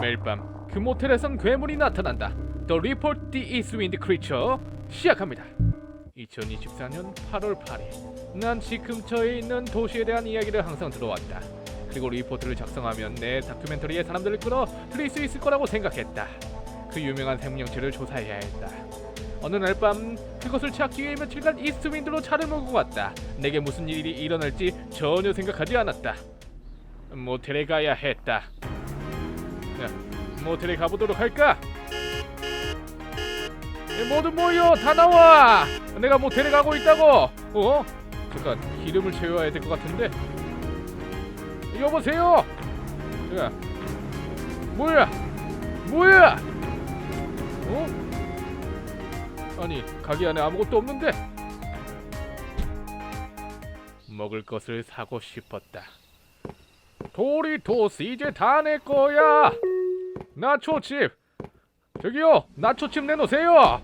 매일 밤 그 모텔에선 괴물이 나타난다. The Report the East Wind Creature 시작합니다. 2024년 8월 8일 난 지금 처해 있는 도시에 대한 이야기를 항상 들어왔다. 그리고 리포트를 작성하면 내 다큐멘터리에 사람들을 끌어 들일 수 있을 거라고 생각했다. 그 유명한 생명체를 조사해야 했다. 어느 날 밤 그것을 찾기 위해 며칠간 이스트 윈드로 차를 몰고 갔다. 내게 무슨 일이 일어날지 전혀 생각하지 않았다. 모텔에 가야 했다. 야, 모텔에 가보도록 할까? 예, 모두 모여 다 나와. 내가 모텔에 가고 있다고. 어? 잠깐 기름을 채워야 될 것 같은데. 여보세요. 야, 뭐야? 뭐야? 어? 아니 가게 안에 아무것도 없는데. 먹을 것을 사고 싶었다. 도리토스 이제 다 내 거야. 나초칩. 저기요, 나초칩 내놓으세요.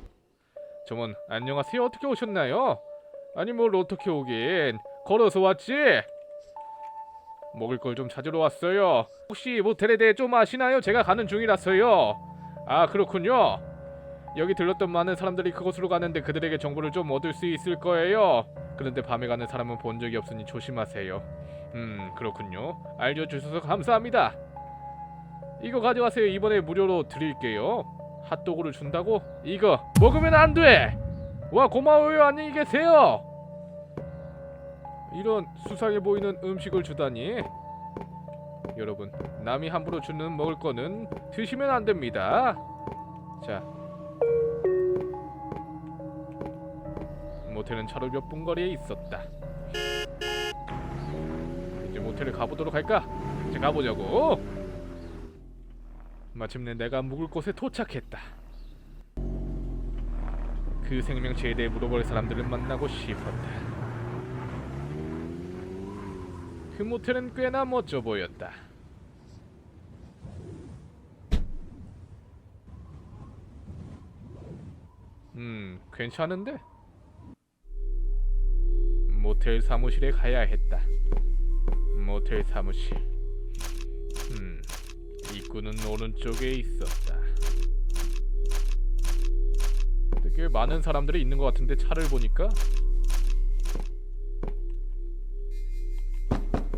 저분 안녕하세요. 어떻게 오셨나요? 아니 뭘 어떻게 오긴 걸어서 왔지. 먹을 걸 좀 찾으러 왔어요. 혹시 모텔에 대해 좀 아시나요? 제가 가는 중이라서요. 아 그렇군요. 여기 들렀던 많은 사람들이 그곳으로 가는데 그들에게 정보를 좀 얻을 수 있을 거예요. 그런데 밤에 가는 사람은 본 적이 없으니 조심하세요. 음 그렇군요. 알려주셔서 감사합니다. 이거 가져가세요. 이번에 무료로 드릴게요. 핫도그를 준다고? 이거 먹으면 안 돼. 와 고마워요. 안녕히 계세요. 이런 수상해 보이는 음식을 주다니. 여러분 남이 함부로 주는 먹을 거는 드시면 안 됩니다. 자. 모텔은 차로 몇 분 거리에 있었다. 이제 모텔에 가보도록 할까? 이제 가보자고. 마침내 내가 묵을 곳에 도착했다. 그 생명체에 대해 물어볼 사람들을 만나고 싶었다. 그 모텔은 꽤나 멋져 보였다. 음, 괜찮은데? 모텔 사무실에 가야 했다. 모텔 사무실. 음, 입구는 오른쪽에 있었다. 되게 많은 사람들이 있는 것 같은데 차를 보니까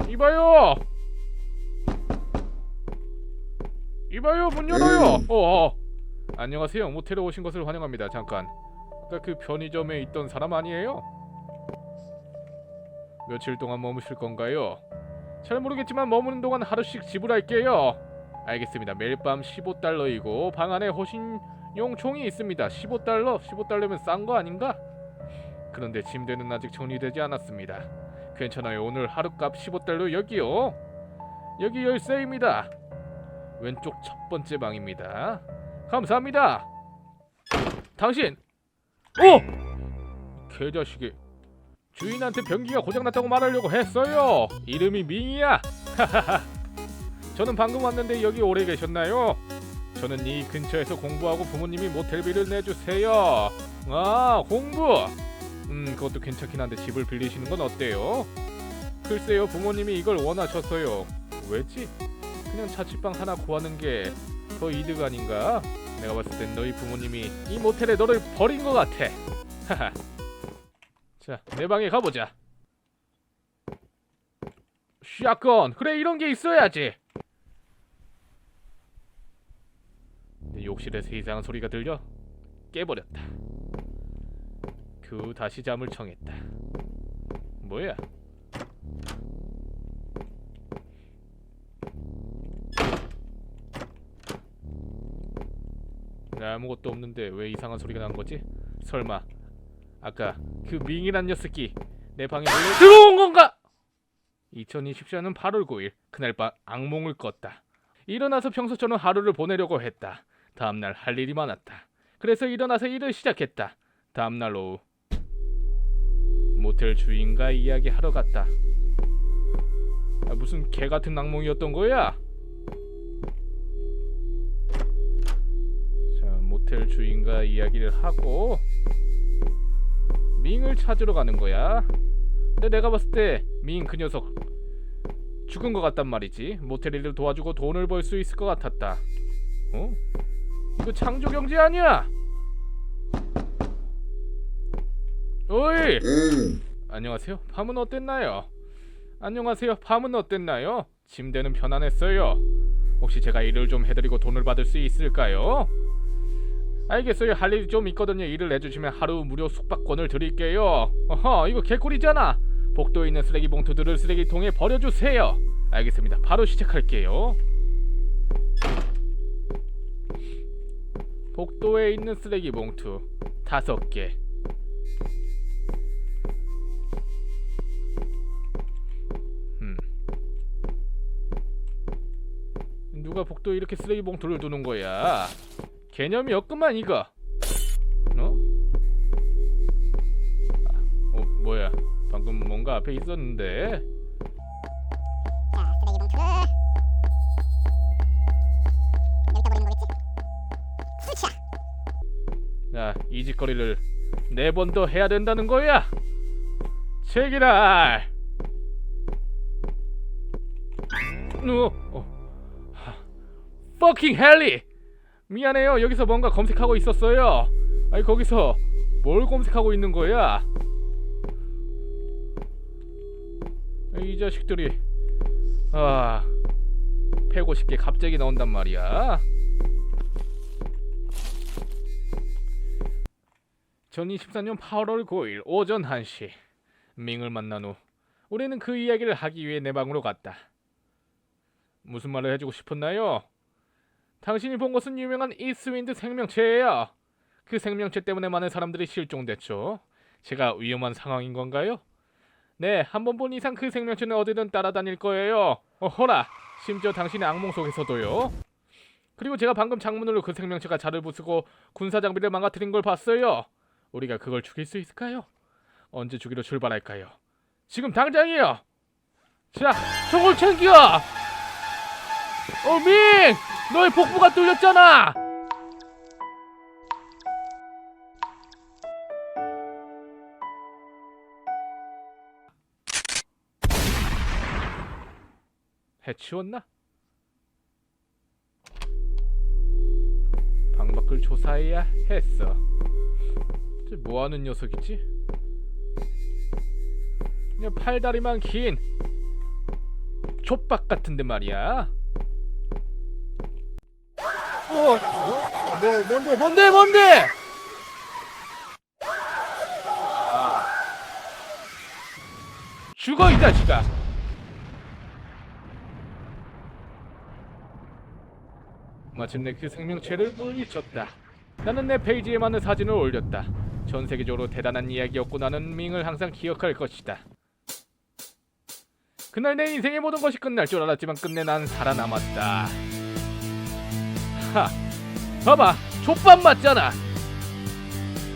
이봐요. 이봐요 문 열어요. 어, 어. 안녕하세요. 모텔에 오신 것을 환영합니다. 잠깐. 아까 그 편의점에 있던 사람 아니에요? 며칠 동안 머무실 건가요? 잘 모르겠지만 머무는 동안 하루씩 지불할게요. 알겠습니다. 매일 밤 15달러이고 방 안에 호신용 총이 있습니다. 15달러? 15달러면 싼 거 아닌가? 그런데 침대는 아직 정리되지 않았습니다. 괜찮아요. 오늘 하루값 15달러 여기요. 여기 열쇠입니다. 왼쪽 첫 번째 방입니다. 감사합니다. 당신! 오! 개자식이 주인한테 변기가 고장났다고 말하려고 했어요. 이름이 밍이야. 저는 방금 왔는데 여기 오래 계셨나요? 저는 이 근처에서 공부하고 부모님이 모텔비를 내주세요. 아 공부. 음 그것도 괜찮긴 한데 집을 빌리시는 건 어때요? 글쎄요 부모님이 이걸 원하셨어요. 왜지? 그냥 자취방 하나 구하는 게 더 이득 아닌가? 내가 봤을 땐 너희 부모님이 이 모텔에 너를 버린 것 같아. 하하. 자, 내 방에 가보자. 샷건. 그래, 이런 게 있어야지. 욕실에서 이상한 소리가 들려 깨버렸다. 그 다시 잠을 청했다. 뭐야? 네, 아무것도 없는데 왜 이상한 소리가 난 거지? 설마 아까 그 밍이란 녀석이 내 방에 몰래 들어온 건가? 2024년 8월 9일 그날 밤 악몽을 꿨다. 일어나서 평소처럼 하루를 보내려고 했다. 다음날 할 일이 많았다. 그래서 일어나서 일을 시작했다. 다음날 오후 모텔 주인과 이야기하러 갔다. 아, 무슨 개 같은 악몽이었던 거야? 자, 모텔 주인과 이야기를 하고 밍을 찾으러 가는 거야. 근데 내가 봤을 때 밍 그 녀석 죽은 것 같단 말이지. 모텔 일을 도와주고 돈을 벌 수 있을 것 같았다. 어? 이거 창조 경제 아니야? 어이! 안녕하세요. 밤은 어땠나요? 안녕하세요. 밤은 어땠나요? 침대는 편안했어요. 혹시 제가 일을 좀 해드리고 돈을 받을 수 있을까요? 알겠어요. 할 일이 좀 있거든요. 일을 해주시면 하루 무료 숙박권을 드릴게요. 어허, 이거 개꿀이잖아. 복도에 있는 쓰레기 봉투들을 쓰레기통에 버려주세요. 알겠습니다. 바로 시작할게요. 복도에 있는 쓰레기 봉투 다섯 개. 음. 누가 복도에 이렇게 쓰레기 봉투를 두는 거야? 개념이 없구만 이거. 어? 아, 어 뭐야? 방금 뭔가 앞에 있었는데. 야, 이 짓거리를 네 번 더 해야 된다는 거야. 책이라. 어, 어. 하, fucking 헬리. 미안해요. 여기서 뭔가 검색하고 있었어요. 아니 거기서 뭘 검색하고 있는 거야? 이 자식들이 아 패고 싶게 갑자기 나온단 말이야. 전 24년 8월 9일 오전 1시 밍을 만난 후 우리는 그 이야기를 하기 위해 내 방으로 갔다. 무슨 말을 해주고 싶었나요? 당신이 본 것은 유명한 이스윈드 생명체예요. 그 생명체 때문에 많은 사람들이 실종됐죠. 제가 위험한 상황인 건가요? 네, 한 번 본 이상 그 생명체는 어디든 따라다닐 거예요. 어허라, 심지어 당신의 악몽 속에서도요. 그리고 제가 방금 창문으로 그 생명체가 자를 부수고 군사 장비를 망가뜨린 걸 봤어요. 우리가 그걸 죽일 수 있을까요? 언제 죽이러 출발할까요? 지금 당장이요. 자, 총을 챙겨. 어, 밍, 너의 복부가 뚫렸잖아. 해치웠나? 방 밖을 조사해야 했어. 저 뭐하는 녀석이지? 그냥 팔다리만 긴 족박 같은데 말이야. 어, 뭐 뭔데 뭔데 뭔데? 죽어 이 자식아. 마침내 그 생명체를 물리쳤다. 나는 내 페이지에 맞는 사진을 올렸다. 전 세계적으로 대단한 이야기였고 나는 밍을 항상 기억할 것이다. 그날 내 인생의 모든 것이 끝날 줄 알았지만 끝내 난 살아남았다. 하, 봐봐, 족밥 맞잖아.